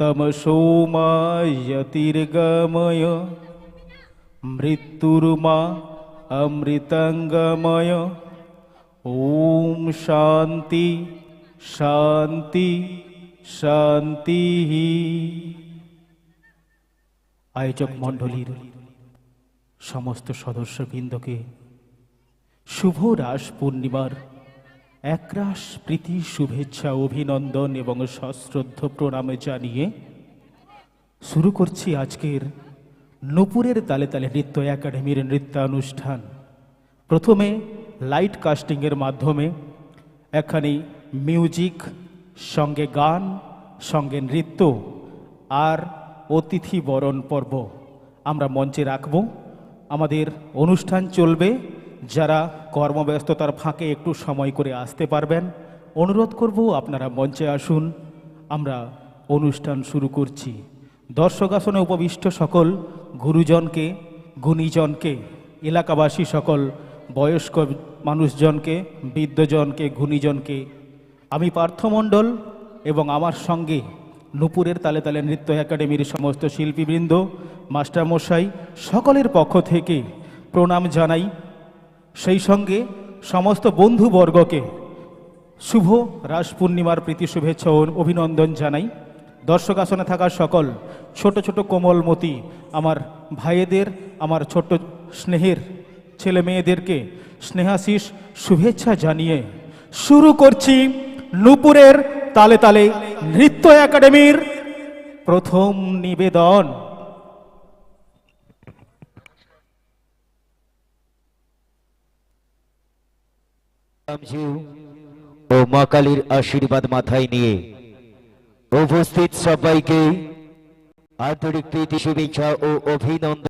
তমসোমায়তির্গময় মৃত্যুর্মা অমৃতঙ্গময় ওম শান্তি শান্তি শান্তি আয়োজক মণ্ডলীর সমস্ত সদস্যবৃন্দকে শুভ রাস পূর্ণিমার একরাশ প্রীতি, শুভেচ্ছা, অভিনন্দন এবং সশ্রদ্ধ প্রণামে জানিয়ে শুরু করছি আজকের নূপুরের তালে তালে নৃত্য একাডেমির নৃত্যানুষ্ঠান। প্রথমে লাইট কাস্টিংয়ের মাধ্যমে এখানে মিউজিক, সঙ্গে গান, সঙ্গে নৃত্য আর অতিথি বরণ পর্ব আমরা মঞ্চে রাখব। আমাদের অনুষ্ঠান চলবে যারা কর্মব্যস্ততার ফাঁকে একটু সময় করে আসতে পারবেন, অনুরোধ করব আপনারা মঞ্চে আসুন। আমরা অনুষ্ঠান শুরু করছি। দর্শক আসনে উপবিষ্ট সকল গুরুজনকে, গুণীজনকে, এলাকাবাসী সকল, বয়স্ক মানুষজনকে, বৃদ্ধজনকে, গুণীজনকে, আমি পার্থমণ্ডল এবং আমার সঙ্গে নুপুরের তালে তালে নৃত্য একাডেমির সমস্ত শিল্পীবৃন্দ, মাস্টারমশাই, সকলের পক্ষ থেকে প্রণাম জানাই। সেই সঙ্গে সমস্ত বন্ধুবর্গকে শুভ রাস পূর্ণিমার প্রীতি, শুভেচ্ছা ও অভিনন্দন জানাই। দর্শক আসনে থাকা সকল ছোট ছোট কোমলমতি, আমার ভাইয়েদের আমার ছোট স্নেহের ছেলে মেয়েদেরকে স্নেহাশিস শুভেচ্ছা জানিয়ে শুরু করছি নূপুরের তালে তালে নৃত্য একাডেমির প্রথম নিবেদন। ও মা কালীর আশীর্বাদ মাথায় নিয়ে উপস্থিত সবাইকে আন্তরিক প্রীতি শুভেচ্ছা ও অভিনন্দন